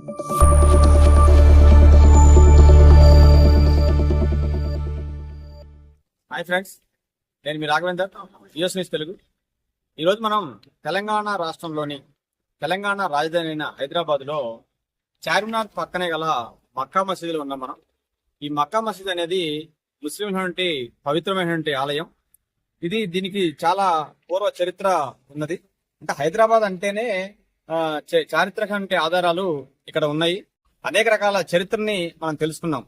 Hi friends నేను మీ Raghavender US news Telugu. ఈరోజు మనం తెలంగాణ రాష్ట్రంలోని తెలంగాణ రాజధాని అయిన హైదరాబాద్లో చార్మినార్ పక్కనే గల మక్కా మసీదులో ఉన్నాం మనం. ఈ మక్కా మసీద్ అనేది ముస్లింలటువంటి పవిత్రమైనటువంటి ఆలయం. ఇది దీనికి చాలా పూర్వ చరిత్ర ఉన్నది. అంటే హైదరాబాద్ అంటేనే ఆ, చారిత్రక ఆధారాలు ఇక్కడ ఉన్నాయి. అనేక రకాల చరిత్రని మనం తెలుసుకున్నాం.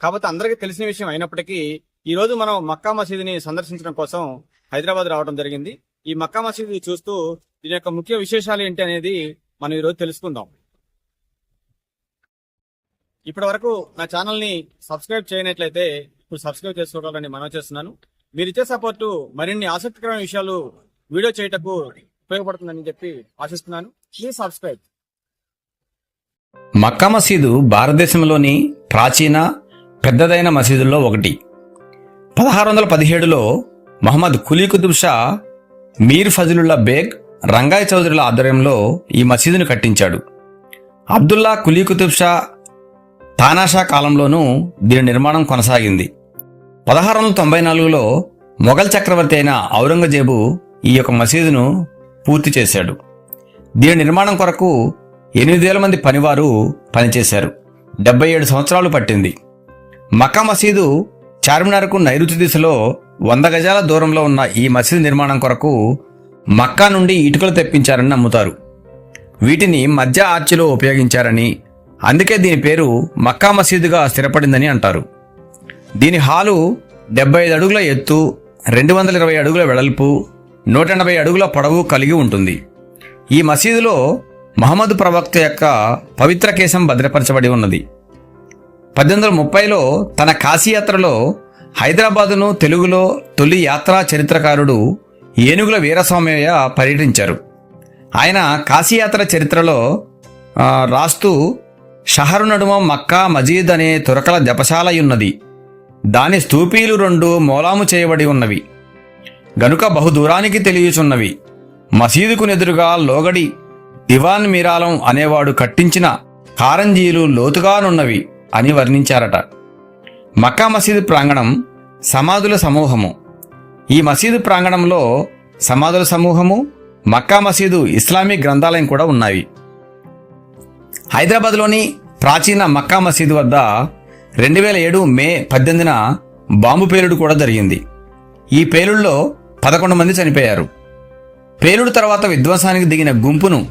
కాకపోతే అందరికీ తెలిసిన విషయం అయినప్పటికీ ఈ రోజు మనం మక్కా మసీదుని సందర్శించడం కోసం హైదరాబాద్ రావడం జరిగింది. ఈ మక్కా మసీదు చూస్తూ దీని యొక్క ముఖ్య విశేషాలు ఏంటి అనేది మనం ఈరోజు తెలుసుకుందాం. ఇప్పటి వరకు నా ఛానల్ని సబ్స్క్రైబ్ చేయనట్లయితే ఇప్పుడు సబ్స్క్రైబ్ చేసుకోవాలని మనం చేస్తున్నాను. మీరు ఇచ్చే సపోర్టు మరిన్ని ఆసక్తికరమైన విషయాలు వీడియో చేయటకు ఉపయోగపడుతుందని చెప్పి ఆశిస్తున్నాను. ప్లీజ్ సబ్స్క్రైబ్ మక్కా మసీదు భారతదేశంలోని ప్రాచీన పెద్దదైన మసీదుల్లో ఒకటి. పదహారు వందల పదిహేడులో మహమ్మద్ కులీ కుతుబ్ షా మీర్ ఫజలుల్లా బేగ్ రంగాయ్ చౌదరుల ఆధ్వర్యంలో ఈ మసీదును కట్టించాడు. అబ్దుల్లా కులీ కుతుబ్ షా తానాషా కాలంలోనూ దీని నిర్మాణం కొనసాగింది. పదహారు వందల తొంభై నాలుగులో మొఘల్ చక్రవర్తి అయిన ఔరంగజేబు ఈ యొక్క మసీదును పూర్తి చేశాడు. దీని నిర్మాణం కొరకు ఎనిమిది వేల మంది పనివారు పనిచేశారు. డెబ్బై ఏడు సంవత్సరాలు పట్టింది. మక్కా మసీదు చార్మినార్కు నైరుతి దిశలో వంద గజాల దూరంలో ఉన్న ఈ మసీదు నిర్మాణం కొరకు మక్కా నుండి ఇటుకలు తెప్పించారని నమ్ముతారు. వీటిని మధ్య ఆర్చిలో ఉపయోగించారని అందుకే దీని పేరు మక్కా మసీదుగా స్థిరపడిందని అంటారు. దీని హాలు డెబ్బై ఐదు అడుగుల ఎత్తు రెండు వందల ఇరవై అడుగుల వెడల్పు నూట ఎనభై అడుగుల పొడవు కలిగి ఉంటుంది. ఈ మసీదులో మహమ్మద్ ప్రవక్త యొక్క పవిత్ర కేశం భద్రపరచబడి ఉన్నది. పద్దెనిమిది వందల ముప్పైలో తన కాశీయాత్రలో హైదరాబాదును తెలుగులో తొలి యాత్రా చరిత్రకారుడు ఏనుగుల వీరస్వామయ్య పర్యటించారు. ఆయన కాశీయాత్ర చరిత్రలో రాస్తూ షహరు నడుమ మక్కా మజీద్ అనే తురకల జపశాలయున్నది. దాని స్తూపీలు రెండు మూలాము చేయబడి ఉన్నవి. గనుక బహుదూరానికి తెలియచున్నవి. మసీదుకునెదురుగా లోగడి దివాన్ మీరాలం అనేవాడు కట్టించిన కారంజీలు లోతుగానున్నవి అని వర్ణించారట. మక్కా మసీదు ప్రాంగణం సమాధుల సమూహము. ఈ మసీదు ప్రాంగణంలో సమాధుల సమూహము మక్కా మసీదు ఇస్లామిక్ గ్రంథాలయం కూడా ఉన్నాయి. హైదరాబాద్లోని ప్రాచీన మక్కా మసీదు వద్ద రెండు వేల ఏడు మే పద్దెనిమిదిన బాంబు పేలుడు కూడా జరిగింది. ఈ పేలుడులో పదకొండు మంది చనిపోయారు. పేలుడు తర్వాత విధ్వంసానికి దిగిన గుంపును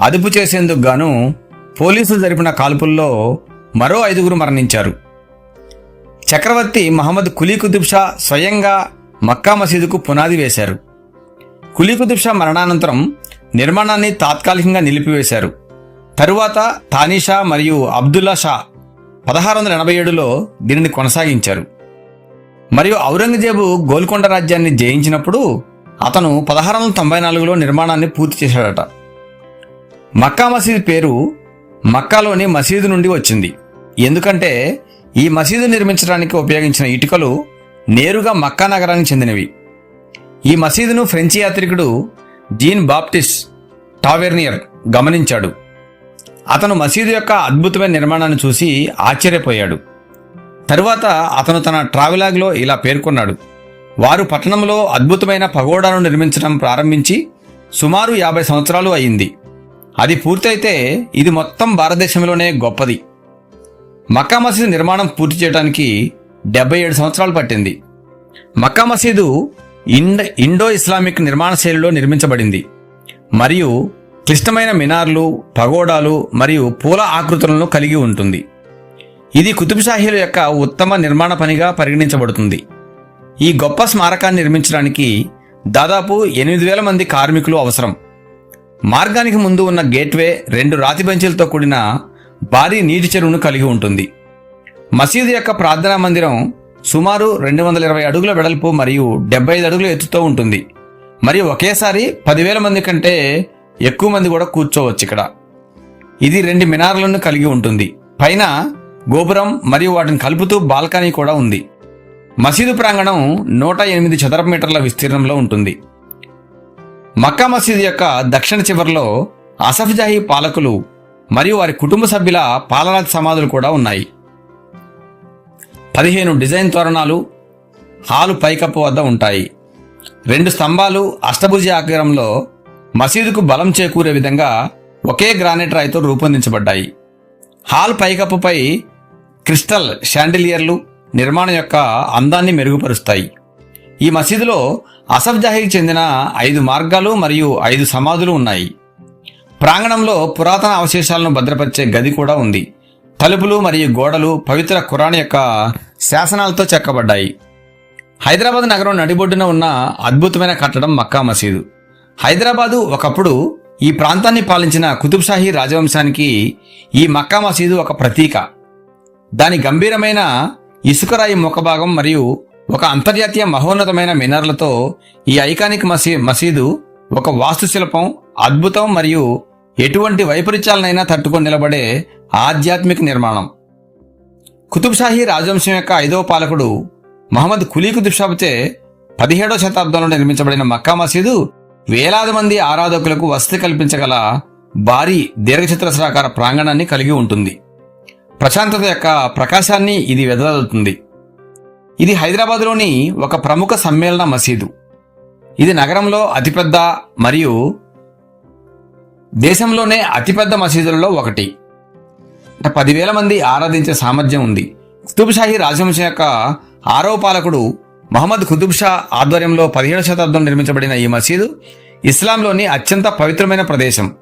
అదుపు చేసేందుకు గాను పోలీసులు జరిపిన కాల్పుల్లో మరో ఐదుగురు మరణించారు. చక్రవర్తి మహమ్మద్ కులీ కుతుబ్ షా స్వయంగా మక్కా మసీదుకు పునాది వేశారు. కులీ కుతుబ్ షా మరణానంతరం నిర్మాణాన్ని తాత్కాలికంగా నిలిపివేశారు. తరువాత తానీషా మరియు అబ్దుల్లా షా పదహారు వందల ఎనభై ఏడులో దీనిని కొనసాగించారు. మరియు ఔరంగజేబు గోల్కొండ రాజ్యాన్ని జయించినప్పుడు అతను పదహారు వందల తొంభై నాలుగులో నిర్మాణాన్ని పూర్తి చేశాడట. మక్కా మసీద్ పేరు మక్కాలోని మసీదు నుండి వచ్చింది. ఎందుకంటే ఈ మసీదు నిర్మించడానికి ఉపయోగించిన ఇటుకలు నేరుగా మక్కా నగరానికి చెందినవి. ఈ మసీదును ఫ్రెంచి యాత్రికుడు జీన్ బాప్టిస్ టావెర్నియర్ గమనించాడు. అతను మసీదు యొక్క అద్భుతమైన నిర్మాణాన్ని చూసి ఆశ్చర్యపోయాడు. తరువాత అతను తన ట్రావెలాగ్లో ఇలా పేర్కొన్నాడు. వారు పట్టణంలో అద్భుతమైన పగోడాను నిర్మించడం ప్రారంభించి సుమారు యాభై సంవత్సరాలు అయింది. అది పూర్తయితే ఇది మొత్తం భారతదేశంలోనే గొప్పది. మక్కా మసీదు నిర్మాణం పూర్తి చేయడానికి డెబ్బై ఏడు సంవత్సరాలు పట్టింది. మక్కా మసీదు ఇండ ఇండో ఇస్లామిక్ నిర్మాణ శైలిలో నిర్మించబడింది. మరియు క్లిష్టమైన మినార్లు పగోడాలు మరియు పూల ఆకృతులను కలిగి ఉంటుంది. ఇది కుతుబ్షాహీల యొక్క ఉత్తమ నిర్మాణ పనిగా పరిగణించబడుతుంది. ఈ గొప్ప స్మారకాన్ని నిర్మించడానికి దాదాపు ఎనిమిది వేల మంది కార్మికులు అవసరం. మార్గానికి ముందు ఉన్న గేట్వే రెండు రాతి బెంచీలతో కూడిన భారీ నీటి చెరువును కలిగి ఉంటుంది. మసీదు యొక్క ప్రార్థనా మందిరం సుమారు రెండు వందల ఇరవై అడుగుల వెడల్పు మరియు డెబ్బై ఐదు అడుగుల ఎత్తుతో ఉంటుంది. మరియు ఒకేసారి పదివేల మంది కంటే ఎక్కువ మంది కూడా కూర్చోవచ్చు ఇక్కడ. ఇది రెండు మినార్లను కలిగి ఉంటుంది. పైన గోపురం మరియు వాటిని కలుపుతూ బాల్కనీ కూడా ఉంది. మసీదు ప్రాంగణం నూట ఎనిమిది చదరపు మీటర్ల విస్తీర్ణంలో ఉంటుంది. మక్కా మసీదు యొక్క దక్షిణ చివరిలో అసఫ్జాహీ పాలకులు మరియు వారి కుటుంబ సభ్యుల పాలరాతి సమాధులు కూడా ఉన్నాయి. పదిహేను డిజైన్ తోరణాలు హాలు పైకప్పు వద్ద ఉంటాయి. రెండు స్తంభాలు అష్టభుజ ఆకారంలో మసీదుకు బలం చేకూరే విధంగా ఒకే గ్రానైట్ రాయితో రూపొందించబడ్డాయి. హాల్ పైకప్పుపై క్రిస్టల్ షాండిలియర్లు నిర్మాణం యొక్క అందాన్ని మెరుగుపరుస్తాయి. ఈ మసీదులో అసఫ్ జాహీకి చెందిన ఐదు మార్గాలు మరియు ఐదు సమాధులు ఉన్నాయి. ప్రాంగణంలో పురాతన అవశేషాలను భద్రపరిచే గది కూడా ఉంది. తలుపులు మరియు గోడలు పవిత్ర ఖురాన్ యొక్క శాసనాలతో చెక్కబడ్డాయి. హైదరాబాద్ నగరం నడిబొడ్డున ఉన్న అద్భుతమైన కట్టడం మక్కా మసీదు. హైదరాబాదు ఒకప్పుడు ఈ ప్రాంతాన్ని పాలించిన కుతుబ్షాహీ రాజవంశానికి ఈ మక్కా మసీదు ఒక ప్రతీక. దాని గంభీరమైన ఇసుకరాయి ముఖభాగం మరియు ఒక అంతర్జాతీయ మహోన్నతమైన మినర్లతో ఈ ఐకానిక్ మసీ మసీదు ఒక వాస్తుశిల్పం అద్భుతం మరియు ఎటువంటి వైపరీత్యాలనైనా తట్టుకొని నిలబడే ఆధ్యాత్మిక నిర్మాణం. కుతుబ్షాహీ రాజవంశం యొక్క ఐదవ పాలకుడు మహమ్మద్ కులీ కుతుబ్షాచే పదిహేడవ శతాబ్దంలో నిర్మించబడిన మక్కా మసీదు వేలాది మంది ఆరాధకులకు వసతి కల్పించగల భారీ దీర్ఘచతురస్రాకార ప్రాంగణాన్ని కలిగి ఉంటుంది. ప్రశాంతత యొక్క ప్రకాశాన్ని ఇది వెదజల్లుతుంది. ఇది హైదరాబాద్లోని ఒక ప్రముఖ సమ్మేళన మసీదు. ఇది నగరంలో అతిపెద్ద మరియు దేశంలోనే అతిపెద్ద మసీదులలో ఒకటి. అంటే పదివేల మంది ఆరాధించే సామర్థ్యం ఉంది. కుతుబ్షాహీ రాజవంశం యొక్క ఆరో పాలకుడు మహమ్మద్ కుతుబ్ షా ఆధ్వర్యంలో పదిహేడు శతాబ్దం నిర్మించబడిన ఈ మసీదు ఇస్లాంలోని అత్యంత పవిత్రమైన ప్రదేశం.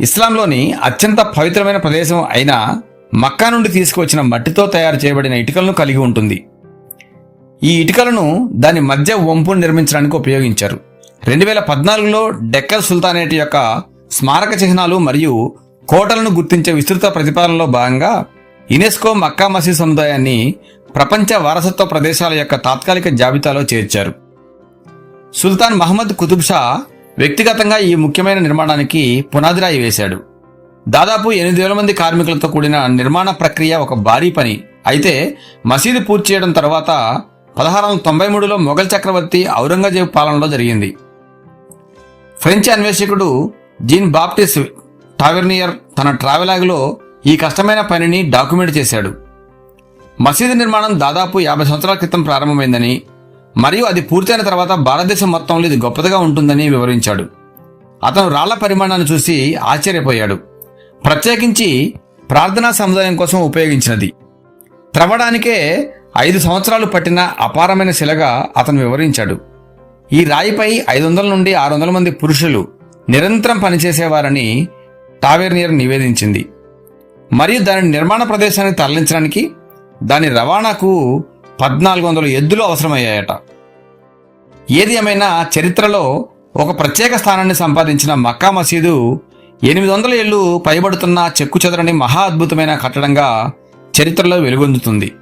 ఇస్లాంలోని అత్యంత పవిత్రమైన ప్రదేశం అయిన మక్కా నుండి తీసుకువచ్చిన మట్టితో తయారు చేయబడిన ఇటుకలను కలిగి ఉంటుంది. ఈ ఇటుకలను దాని మధ్య వంపును నిర్మించడానికి ఉపయోగించారు. రెండు వేల పద్నాలుగులో డెక్కల్ సుల్తానేట్ యొక్క స్మారక చిహ్నాలు మరియు కోటలను గుర్తించే విస్తృత ప్రతిపాదనలో భాగంగా యునెస్కో మక్కా మసీద్ సముదాయాన్ని ప్రపంచ వారసత్వ ప్రదేశాల యొక్క తాత్కాలిక జాబితాలో చేర్చారు. సుల్తాన్ మహమ్మద్ కుతుబ్ షా వ్యక్తిగతంగా ఈ ముఖ్యమైన నిర్మాణానికి పునాదిరాయి వేశాడు. దాదాపు ఎనిమిది వేల మంది కార్మికులతో కూడిన నిర్మాణ ప్రక్రియ ఒక భారీ పని. అయితే మసీదు పూర్తి చేయడం తర్వాత పదహారు వందల తొంభై మూడులో మొఘల్ చక్రవర్తి ఔరంగజేబ్ పాలనలో జరిగింది. ఫ్రెంచ్ అన్వేషకుడు జీన్ బాప్టిస్ టావెర్నియర్ తన ట్రావెలాగ్లో ఈ కష్టమైన పనిని డాక్యుమెంట్ చేశాడు. మసీదు నిర్మాణం దాదాపు యాభై సంవత్సరాల క్రితం ప్రారంభమైందని మరియు అది పూర్తయిన తర్వాత భారతదేశం మొత్తంలో ఇది గొప్పదిగా ఉంటుందని వివరించాడు. అతను రాళ్ళ పరిమాణాన్ని చూసి ఆశ్చర్యపోయాడు. ప్రత్యేకించి ప్రార్థనా సముదాయం కోసం ఉపయోగించినది. త్రవ్వడానికే ఐదు సంవత్సరాలు పట్టిన అపారమైన శిలగా అతను వివరించాడు. ఈ రాయిపై ఐదు వందల నుండి ఆరు వందల మంది పురుషులు నిరంతరం పనిచేసేవారని టావెర్నియర్ నివేదించింది. మరియు దాని నిర్మాణ ప్రదేశానికి తరలించడానికి దాని రవాణాకు పద్నాలుగు వందల ఎద్దులు అవసరమయ్యాయట. ఏది ఏమైనా చరిత్రలో ఒక ప్రత్యేక స్థానాన్ని సంపాదించిన మక్కా మసీదు ఎనిమిది వందల ఏళ్ళు పైబడుతున్న చెక్కు చెదరని మహా అద్భుతమైన కట్టడంగా చరిత్రలో వెలుగొందుతుంది.